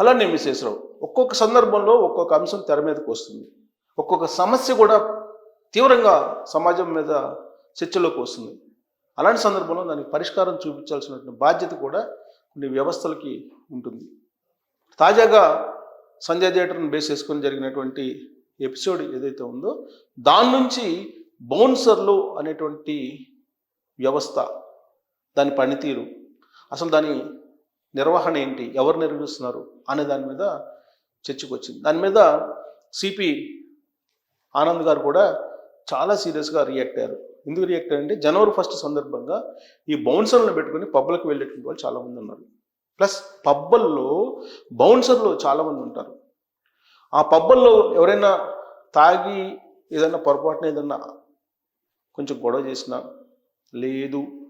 అలానే విశేషరావు ఒక్కొక్క సందర్భంలో ఒక్కొక్క అంశం తెర మీదకి వస్తుంది. ఒక్కొక్క సమస్య కూడా తీవ్రంగా సమాజం మీద చర్చలోకి వస్తుంది. అలాంటి సందర్భంలో దానికి పరిష్కారం చూపించాల్సినటువంటి బాధ్యత కూడా కొన్ని వ్యవస్థలకి ఉంటుంది. తాజాగా సంజయ్ థియేటర్ని బేస్ చేసుకొని జరిగినటువంటి ఎపిసోడ్ ఏదైతే ఉందో దాని నుంచి బౌన్సర్లు అనేటువంటి వ్యవస్థ దాని పనితీరు. అసలు దాని నిర్వహణ ఏంటి? ఎవరు నిర్వహిస్తున్నారు? అనే దాని మీద చర్చకు వచ్చింది దాని మీద సిపి ఆనంద్ గారు కూడా చాలా సీరియస్గా రియాక్ట్ అయ్యారు. ఎందుకు రియాక్ట్ అయ్యారంటే జనవరి ఫస్ట్ సందర్భంగా ఈ బౌన్సర్లను పెట్టుకుని పబ్బలకు వెళ్ళేటువంటి వాళ్ళు చాలామంది ఉన్నారు. ప్లస్ పబ్బల్లో బౌన్సర్లు చాలామంది ఉంటారు. ఆ పబ్బల్లో ఎవరైనా తాగి ఏదైనా పొరపాటున ఏదన్నా కొంచెం గొడవ చేసినా లేదు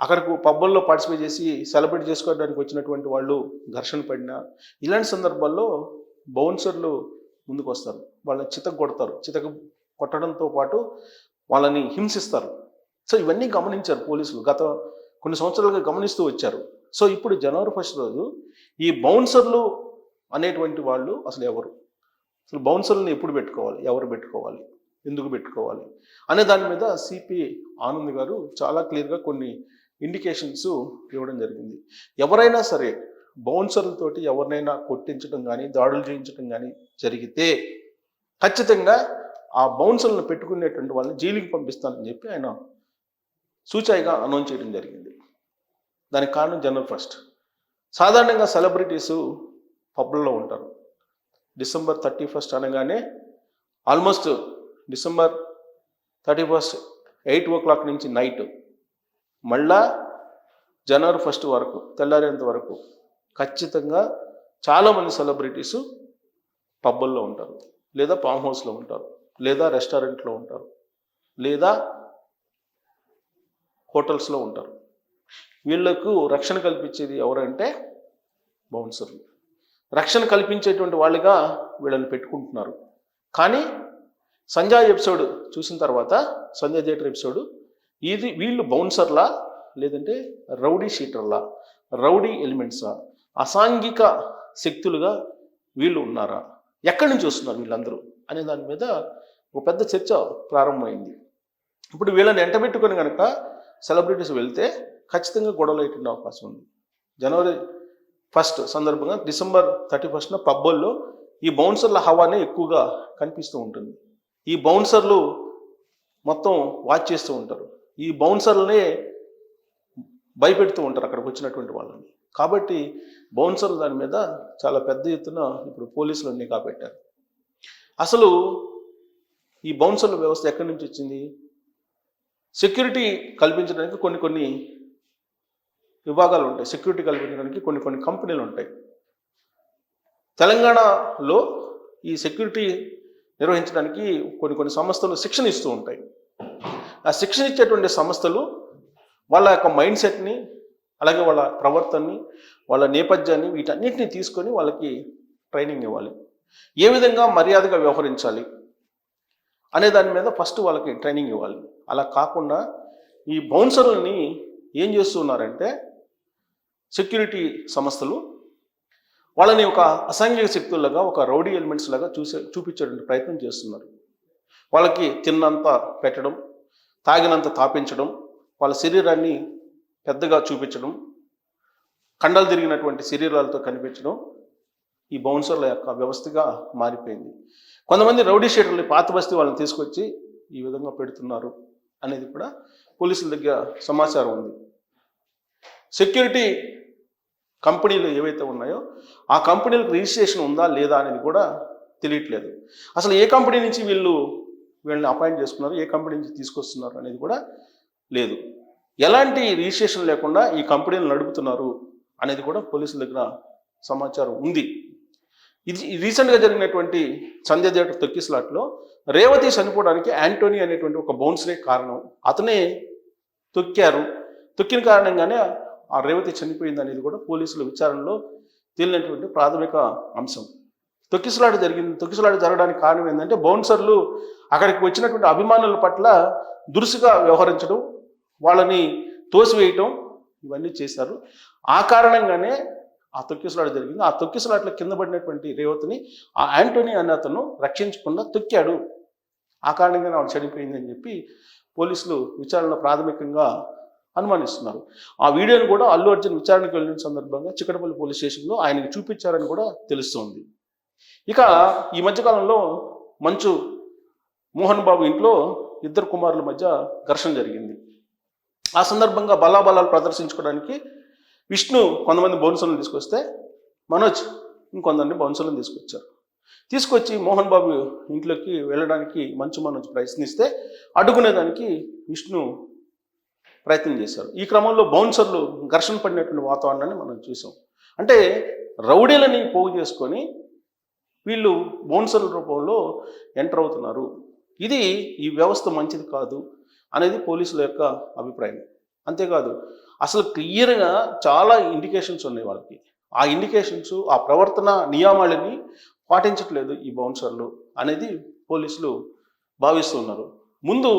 అక్కడికి పబ్బల్లో పార్టిసిపేట్ చేసి సెలబ్రేట్ చేసుకోవడానికి వచ్చినటువంటి వాళ్ళు ఘర్షణ పడినా ఇలాంటి సందర్భాల్లో బౌన్సర్లు ముందుకు వస్తారు. వాళ్ళని చితక కొడతారు. చితక కొట్టడంతో పాటు వాళ్ళని హింసిస్తారు. సో ఇవన్నీ గమనించారు పోలీసులు. గత కొన్ని సంవత్సరాలుగా గమనిస్తూ వచ్చారు. సో ఇప్పుడు జనవరి ఫస్ట్ రోజు ఈ బౌన్సర్లు అనేటువంటి వాళ్ళు అసలు ఎవరు? అసలు బౌన్సర్లను ఎప్పుడు పెట్టుకోవాలి? ఎవరు పెట్టుకోవాలి? ఎందుకు పెట్టుకోవాలి? అనే దాని మీద సిపి ఆనంద్ గారు చాలా క్లియర్గా కొన్ని ఇండికేషన్స్ ఇవ్వడం జరిగింది. ఎవరైనా సరే బౌన్సర్లతోటి ఎవరినైనా కొట్టించడం కానీ దాడులు చేయించడం కానీ జరిగితే ఖచ్చితంగా ఆ బౌన్సర్లను పెట్టుకునేటువంటి వాళ్ళని జైలుకి పంపిస్తానని చెప్పి ఆయన సూచాయిగా అనౌన్స్ చేయడం జరిగింది. దానికి కారణం జనరల్ ఫస్ట్. సాధారణంగా సెలబ్రిటీస్ పబ్లలో ఉంటారు. డిసెంబర్ థర్టీ ఫస్ట్ అనగానే almost December thirty first eight o'clock నుంచి నైట్ మళ్ళా జనవరి ఫస్ట్ వరకు తెల్లారేంత వరకు ఖచ్చితంగా చాలామంది సెలబ్రిటీస్ పబ్బల్లో ఉంటారు. లేదా ఫామ్ హౌస్లో ఉంటారు. లేదా రెస్టారెంట్లో ఉంటారు. లేదా హోటల్స్లో ఉంటారు. వీళ్ళకు రక్షణ కల్పించేది ఎవరంటే బౌన్సర్లు రక్షణ కల్పించేటువంటి వాళ్ళుగా వీళ్ళని పెట్టుకుంటున్నారు. కానీ సంజయ్ ఎపిసోడ్ చూసిన తర్వాత సంజయ్ థియేటర్ ఎపిసోడ్ ఇది వీళ్ళు బౌన్సర్లా లేదంటే రౌడీ షీటర్లా? రౌడీ ఎలిమెంట్సా? అసాంఘిక శక్తులుగా వీళ్ళు ఉన్నారా? ఎక్కడి నుంచి వస్తున్నారు వీళ్ళందరూ? అనే దాని మీద ఒక పెద్ద చర్చ ప్రారంభమైంది. ఇప్పుడు వీళ్ళని ఎంటబెట్టుకొని కనుక సెలబ్రిటీస్ వెళ్తే ఖచ్చితంగా గొడవలు అయ్యేటువంటి అవకాశం ఉంది. జనవరి ఫస్ట్ సందర్భంగా డిసెంబర్ థర్టీ ఫస్ట్న పబ్బల్లో ఈ బౌన్సర్ల హవానే ఎక్కువగా కనిపిస్తూ ఉంటుంది. ఈ బౌన్సర్లు మొత్తం వాచ్ చేస్తూ ఉంటారు. ఈ బౌన్సర్లనే భయపెడుతూ ఉంటారు అక్కడికి వచ్చినటువంటి వాళ్ళని. కాబట్టి బౌన్సర్లు దాని మీద చాలా పెద్ద ఎత్తున ఇప్పుడు పోలీసులు నిఘా పెట్టారు అసలు ఈ బౌన్సర్ల వ్యవస్థ ఎక్కడి నుంచి వచ్చింది? సెక్యూరిటీ కల్పించడానికి కొన్ని కొన్ని విభాగాలు ఉంటాయి. సెక్యూరిటీ కల్పించడానికి కొన్ని కొన్ని కంపెనీలు ఉంటాయి. తెలంగాణలో ఈ సెక్యూరిటీ నిర్వహించడానికి కొన్ని కొన్ని సంస్థలు శిక్షణ ఇస్తూ ఉంటాయి. ఆ శిక్షణ ఇచ్చేటువంటి సంస్థలు వాళ్ళ యొక్క మైండ్ సెట్ని అలాగే వాళ్ళ ప్రవర్తనని వాళ్ళ నేపథ్యాన్ని వీటన్నిటిని తీసుకొని వాళ్ళకి ట్రైనింగ్ ఇవ్వాలి. ఏ విధంగా మర్యాదగా వ్యవహరించాలి అనే దాని మీద ఫస్ట్ వాళ్ళకి ట్రైనింగ్ ఇవ్వాలి. అలా కాకుండా ఈ బౌన్సర్లని ఏం చేస్తున్నారంటే సెక్యూరిటీ సంస్థలు వాళ్ళని ఒక అసాంఘిక శక్తులుగా ఒక రౌడీ ఎలిమెంట్స్ లాగా చూసే చూపించేటువంటి ప్రయత్నం చేస్తున్నారు. వాళ్ళకి తిన్నంత పెట్టడం తాగినంత తాపించడం వాళ్ళ శరీరాన్ని పెద్దగా చూపించడం కండలు తిరిగినటువంటి శరీరాలతో కనిపించడం ఈ బౌన్సర్ల యొక్క వ్యవస్థగా మారిపోయింది. కొంతమంది రౌడీ షీటర్లు పాత బస్తీ వాళ్ళని తీసుకొచ్చి ఈ విధంగా పెడుతున్నారు అనేది కూడా పోలీసుల దగ్గర సమాచారం ఉంది. సెక్యూరిటీ కంపెనీలు ఏవైతే ఉన్నాయో ఆ కంపెనీలకు రిజిస్ట్రేషన్ ఉందా లేదా అనేది కూడా తెలియట్లేదు. అసలు ఏ కంపెనీ నుంచి వీళ్ళు వీళ్ళని అపాయింట్ చేసుకున్నారు ఏ కంపెనీ నుంచి తీసుకొస్తున్నారు అనేది కూడా లేదు. ఎలాంటి రిజిస్ట్రేషన్ లేకుండా ఈ కంపెనీలు నడుపుతున్నారు అనేది కూడా పోలీసుల దగ్గర సమాచారం ఉంది. ఇది రీసెంట్గా జరిగినటువంటి సంధ్య థియేటర్ తొక్కిస్లాట్లో రేవతి చనిపోవడానికి యాంటోనీ అనేటువంటి ఒక బౌన్సరే కారణం. అతనే తొక్కారు. తొక్కిన కారణంగానే ఆ రేవతి చనిపోయింది అనేది కూడా పోలీసుల విచారణలో తేలినటువంటి ప్రాథమిక అంశం. తొక్కిసలాట జరిగింది తొక్కిసలాట జరగడానికి కారణం ఏంటంటే బౌన్సర్లు అక్కడికి వచ్చినటువంటి అభిమానుల పట్ల దురుసుగా వ్యవహరించడం వాళ్ళని తోసివేయటం ఇవన్నీ చేశారు. ఆ కారణంగానే ఆ తొక్కిసలాట జరిగింది. ఆ తొక్కిసలాట్లో కింద పడినటువంటి రేవతిని ఆ యాంటోనీ అనే అతను రక్షించకుండా తొక్కాడు. ఆ కారణంగానే ఆవిడ చనిపోయింది అని చెప్పి పోలీసులు విచారణలో ప్రాథమికంగా అనుమానిస్తున్నారు. ఆ వీడియోను కూడా అల్లు అర్జున్ విచారణకు వెళ్ళిన సందర్భంగా చిక్కడపల్లి పోలీస్ స్టేషన్లో ఆయనకు చూపించారని కూడా తెలుస్తోంది. ఇక ఈ మధ్యకాలంలో మంచు మోహన్ బాబు ఇంట్లో ఇద్దరు కుమారుల మధ్య ఘర్షణ జరిగింది. ఆ సందర్భంగా బలాబలాలు ప్రదర్శించుకోవడానికి విష్ణు కొంతమంది బౌన్సర్లను తీసుకొస్తే మనోజ్ ఇంకొందరిని బౌన్సర్లను తీసుకొచ్చారు. తీసుకొచ్చి మోహన్ బాబు ఇంట్లోకి వెళ్ళడానికి మంచు మనోజ్ ప్రయత్నిస్తే అడుగునేదానికి విష్ణు ప్రయత్నం చేశారు. ఈ క్రమంలో బౌన్సర్లు ఘర్షణ పడినటువంటి వాతావరణాన్ని మనం చూసాం. అంటే రౌడీలని పోగు చేసుకొని వీళ్ళు బౌన్సర్ల రూపంలో ఎంటర్ అవుతున్నారు. ఇది ఈ వ్యవస్థ మంచిది కాదు అనేది పోలీసుల యొక్క అభిప్రాయం. అంతేకాదు అసలు క్లియర్గా చాలా ఇండికేషన్స్ ఉన్నాయి వాళ్ళకి. ఆ ఇండికేషన్స్ ఆ ప్రవర్తన నియమాలని పాటించట్లేదు ఈ బౌన్సర్లు అనేది పోలీసులు భావిస్తున్నారు. ముందు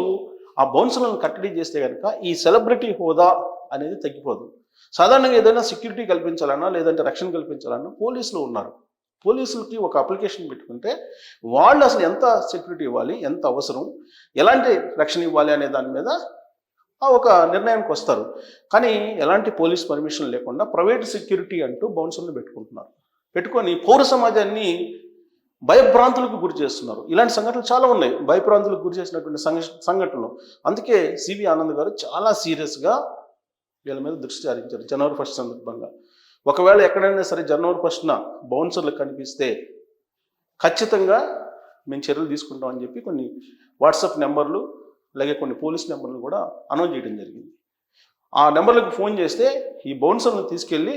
ఆ బౌన్సర్లను కట్టడి చేస్తే కనుక ఈ సెలబ్రిటీ హోదా అనేది తగ్గిపోదు. సాధారణంగా ఏదైనా సెక్యూరిటీ కల్పించాలన్నా లేదంటే రక్షణ కల్పించాలన్నా పోలీసులు ఉన్నారు. పోలీసులకి ఒక అప్లికేషన్ పెట్టుకుంటే వాళ్ళు అసలు ఎంత సెక్యూరిటీ ఇవ్వాలి ఎంత అవసరం ఎలాంటి రక్షణ ఇవ్వాలి అనే దాని మీద ఆ ఒక నిర్ణయానికి వస్తారు. కానీ ఎలాంటి పోలీస్ పర్మిషన్ లేకుండా ప్రైవేట్ సెక్యూరిటీ అంటూ బౌన్సర్లు పెట్టుకుంటున్నారు. పెట్టుకొని పౌర సమాజాన్ని భయభ్రాంతులకు గురి చేస్తున్నారు. ఇలాంటి సంఘటనలు చాలా ఉన్నాయి. భయభ్రాంతులకు గురి చేసినటువంటి సంఘటనలు. అందుకే సివి ఆనంద్ గారు చాలా సీరియస్గా వీళ్ళ మీద దృష్టి సారించారు జనవరి ఫస్ట్ సందర్భంగా. ఒకవేళ ఎక్కడైనా సరే జనవరి ఫస్ట్న బౌన్సర్లు కనిపిస్తే ఖచ్చితంగా మేము చర్యలు తీసుకుంటామని చెప్పి కొన్ని వాట్సాప్ నెంబర్లు అలాగే కొన్ని పోలీస్ నెంబర్లు కూడా అనౌన్స్ చేయడం జరిగింది. ఆ నెంబర్లకు ఫోన్ చేస్తే ఈ బౌన్సర్ను తీసుకెళ్ళి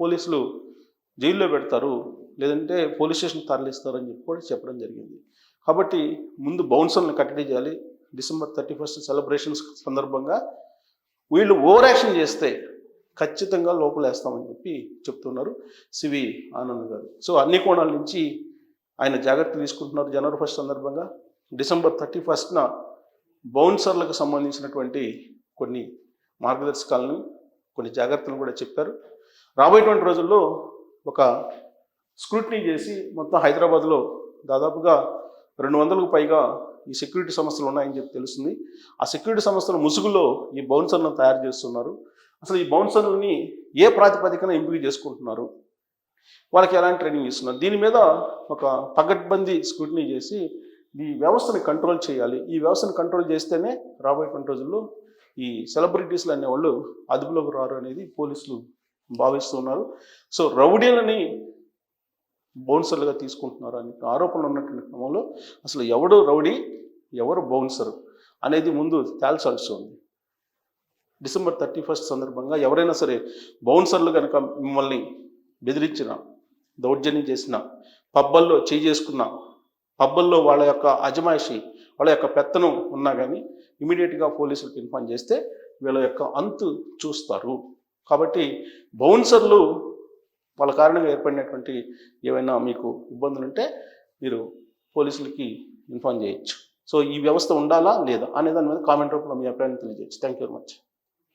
పోలీసులు జైల్లో పెడతారు లేదంటే పోలీస్ స్టేషన్ తరలిస్తారు అని చెప్పి కూడా చెప్పడం జరిగింది. కాబట్టి ముందు బౌన్సర్లను కట్టడి చేయాలి. డిసెంబర్ థర్టీ ఫస్ట్ సెలబ్రేషన్స్ సందర్భంగా వీళ్ళు ఓవర్ యాక్షన్ చేస్తే ఖచ్చితంగా లోపలేస్తామని చెప్పి చెప్తున్నారు సివి ఆనంద్ గారు. సో అన్ని కోణాల నుంచి ఆయన జాగ్రత్త తీసుకుంటున్నారు. జనవరి ఫస్ట్ సందర్భంగా డిసెంబర్ థర్టీ ఫస్ట్న బౌన్సర్లకు సంబంధించినటువంటి కొన్ని మార్గదర్శకాలను కొన్ని జాగ్రత్తలు కూడా చెప్పారు. రాబోయేటువంటి రోజుల్లో ఒక స్క్రూటినీ చేసి మొత్తం హైదరాబాద్లో దాదాపుగా రెండు వందలకు పైగా ఈ సెక్యూరిటీ సంస్థలు ఉన్నాయని చెప్పి తెలుస్తుంది. ఆ సెక్యూరిటీ సంస్థల ముసుగులో ఈ బౌన్సర్లను తయారు చేస్తున్నారు. అసలు ఈ బౌన్సర్లని ఏ ప్రాతిపదికన ఎంపిక చేసుకుంటున్నారు? వాళ్ళకి ఎలాంటి ట్రైనింగ్ ఇస్తున్నారు? దీని మీద ఒక పగడ్బందీ స్క్రూటినీ చేసి ఈ వ్యవస్థని కంట్రోల్ చేయాలి. ఈ వ్యవస్థను కంట్రోల్ చేస్తేనే రాబోయేటువంటి రోజుల్లో ఈ సెలబ్రిటీస్లు అనేవాళ్ళు అదుపులోకి రారు అనేది పోలీసులు భావిస్తున్నారు సో రౌడీలని బౌన్సర్లుగా తీసుకుంటున్నారు అని ఆరోపణలు ఉన్నటువంటి క్రమంలో అసలు ఎవడు రౌడీ? ఎవరు బౌన్సర్? అనేది ముందు తేల్చాల్సి ఉంది. డిసెంబర్ థర్టీ ఫస్ట్ సందర్భంగా ఎవరైనా సరే బౌన్సర్లు కనుక మిమ్మల్ని బెదిరించిన దౌర్జన్యం చేసిన పబ్బల్లో చేయి చేసుకున్న పబ్బల్లో వాళ్ళ యొక్క అజమాయిషి వాళ్ళ యొక్క పెత్తనం ఉన్నా కానీ ఇమీడియట్గా పోలీసులకు ఇన్ఫార్మ్ చేస్తే వీళ్ళ యొక్క అంతు చూస్తారు. కాబట్టి బౌన్సర్లు వాళ్ళ కారణంగా ఏర్పడినటువంటి ఏవైనా మీకు ఇబ్బందులు ఉంటే మీరు పోలీసులకి ఇన్ఫార్మ్ చేయొచ్చు. సో ఈ వ్యవస్థ ఉండాలా లేదా అనే దాని మీద కామెంట్ రూపంలో మీ అభిప్రాయాన్ని తెలియజేయచ్చు. Thank you very much